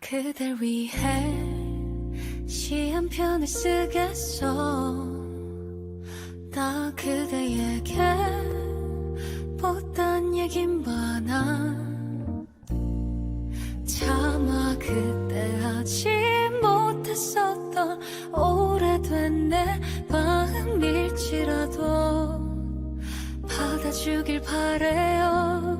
그댈 위해 시 한 편을 쓰겠어 나 그대에게 못한 얘기 많아. 차마 그때 하지 못했었던 오래된 내 마음일지라도 받아주길 바래요.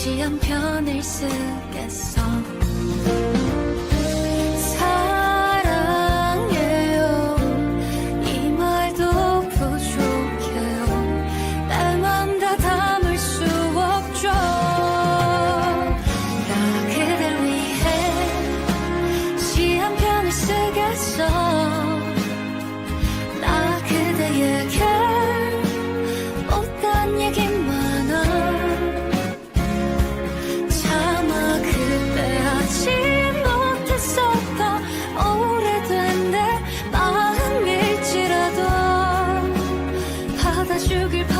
다시 한 편을 쓰겠어. sugar